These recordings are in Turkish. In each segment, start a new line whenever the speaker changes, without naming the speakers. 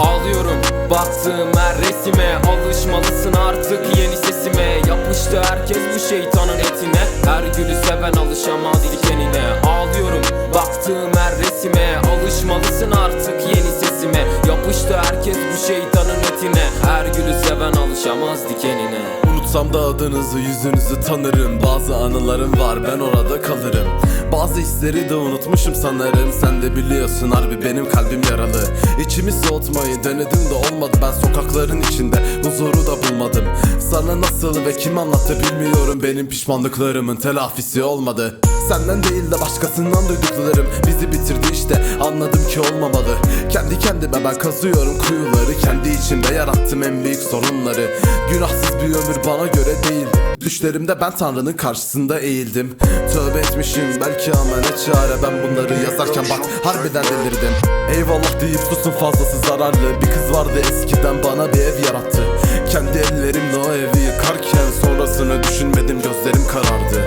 Ağlıyorum baktığım her resime. Alışmalısın artık yeni sesime. Yapıştı herkes bu şeytanın etine. Her gülü seven alışamaz dikenine Ağlıyorum baktığım her resime. Alışmalısın artık yeni sesime. Yapıştı herkes bu şeytanın etine. Her gülü seven alışamaz dikenine
Unutsam da adınızı yüzünüzü tanırım. Bazı anılarım var ben orada kalırım Bazı hisleri de unutmuşum sanırım. Sen de biliyorsun harbi benim kalbim yaralı. İçimi soğutmayı denedim de olmadı. Ben sokakların içinde huzuru da bulmadım. Sana nasıl ve kim anlattı bilmiyorum. Benim pişmanlıklarımın telafisi olmadı Senden değil de başkasından duyduklarım Bizi bitirdi işte anladım ki olmamalı. Kendi kendime ben kazıyorum kuyuları. Kendi içimde yarattım en büyük sorunları. Günahsız bir ömür bana göre değil. Düşlerimde ben Tanrı'nın karşısında eğildim. Tövbe etmişim belki ama ne çare. Ben bunları yazarken bak harbiden delirdim. Eyvallah deyip susun fazlası zararlı. Bir kız vardı eskiden bana bir ev yarattı. Kendi ellerimle o evi yıkarken Sonrasını düşünmedim gözlerim karardı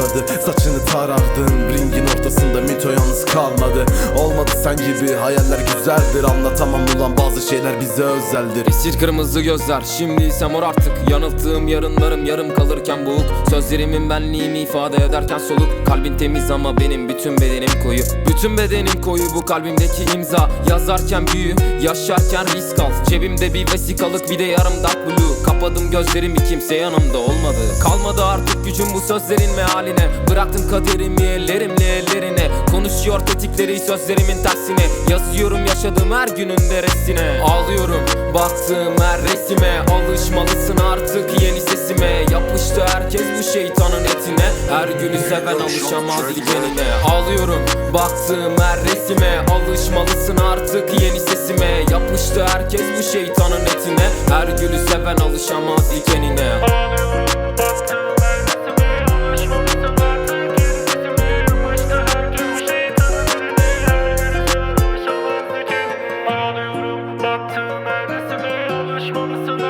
parladı saçını tarardın Ringin ortasında mito yalnız kalmadı. Olmadı sen gibi hayaller güzeldir. Anlatamam ulan bazı şeyler bize özeldir.
Esir kırmızı gözler şimdi ise mor artık. Yanılttığım yarınlarım yarım kalırken boğuk. Sözlerimin benliğimi ifade ederken soluk. Kalbin temiz ama benim bütün bedenim koyu. Bütün bedenim koyu bu kalbimdeki imza. Yazarken büyü yaşarken risk al. Cebimde bir vesikalık bir de yarım dark blue Kapadım gözlerimi kimse yanımda olmadı. Kalmadı artık gücüm bu sözlerin mealine. Bıraktım kaderimi ellerimle ellerine. Konuşuyor tetikleri sözlerimin tersine. Yazıyorum yaşadığım her günün deresine. Ağlıyorum baktığım her resime. Alışmalısın artık yeni sesime. Yapıştı herkes bu şeytanın etine. Her gülü seven alışamaz dikenine Ağlıyorum baktığım her resime. Alışmalısın artık Alıştı herkes bu şeytanın etine Her gülü seven alışamaz dikenine
Baktım neredeyse bir alışmamışsın